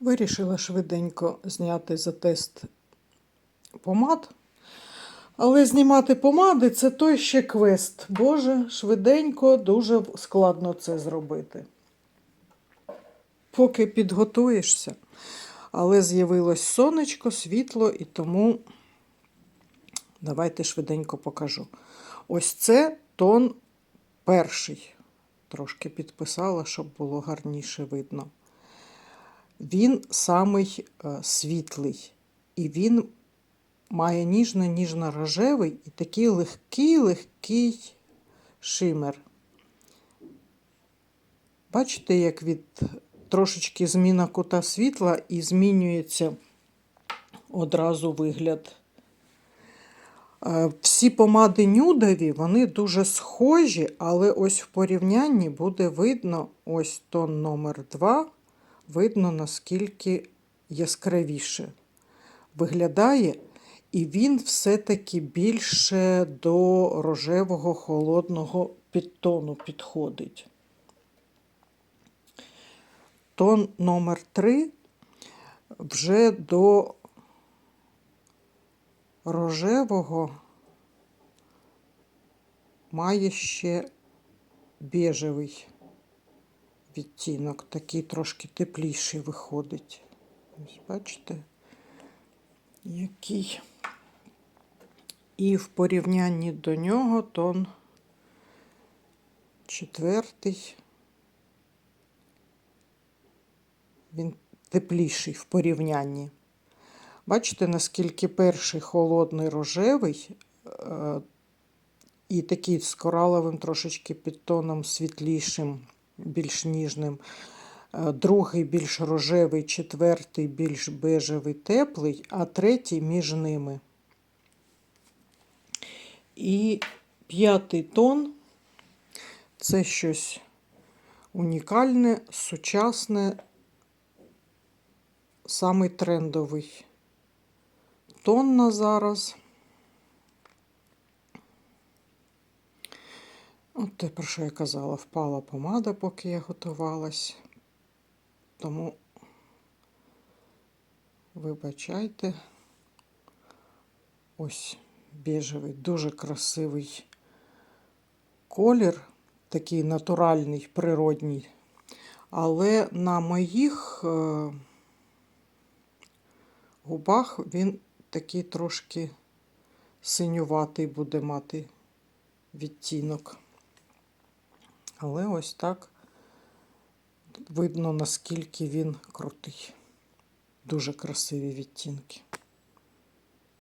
Вирішила швиденько зняти за тест помад. Але знімати помади це той ще квест. Боже, швиденько, дуже складно це зробити. Поки підготуєшся. Але з'явилось сонечко, світло, і тому давайте швиденько покажу. Ось це тон перший. Трошки підписала, щоб було гарніше видно. Він самий е, світлий. І він має ніжно-ніжно-рожевий і такий легкий-легкий шимер. Бачите, як від трошечки зміна кута світла і змінюється одразу вигляд. Е, Всі помади нюдові, вони дуже схожі, але ось в порівнянні буде видно ось тон номер 2 видно, наскільки яскравіше виглядає, і він все-таки більше до рожевого холодного підтону підходить. Тон номер 3 вже до рожевого має ще бежевий відтінок, такий трошки тепліший виходить. Ось бачите, який. І в порівнянні до нього тон четвертий. Він тепліший в порівнянні. Бачите, наскільки перший холодний рожевий е, і такий з кораловим трошечки підтоном світлішим, більш ніжним. Е, Другий більш рожевий, четвертий більш бежевий, теплий, а третій між ними. І п'ятий тон це щось унікальне, сучасне, самий трендовий тон на зараз. От те, про що я казала, впала помада, поки я готувалась. Тому, вибачайте, ось біжевий, дуже красивий колір, такий натуральний, природній. Але на моїх е, губах він такий трошки синюватий буде мати відтінок. Але ось так видно, наскільки він крутий. Дуже красиві відтінки.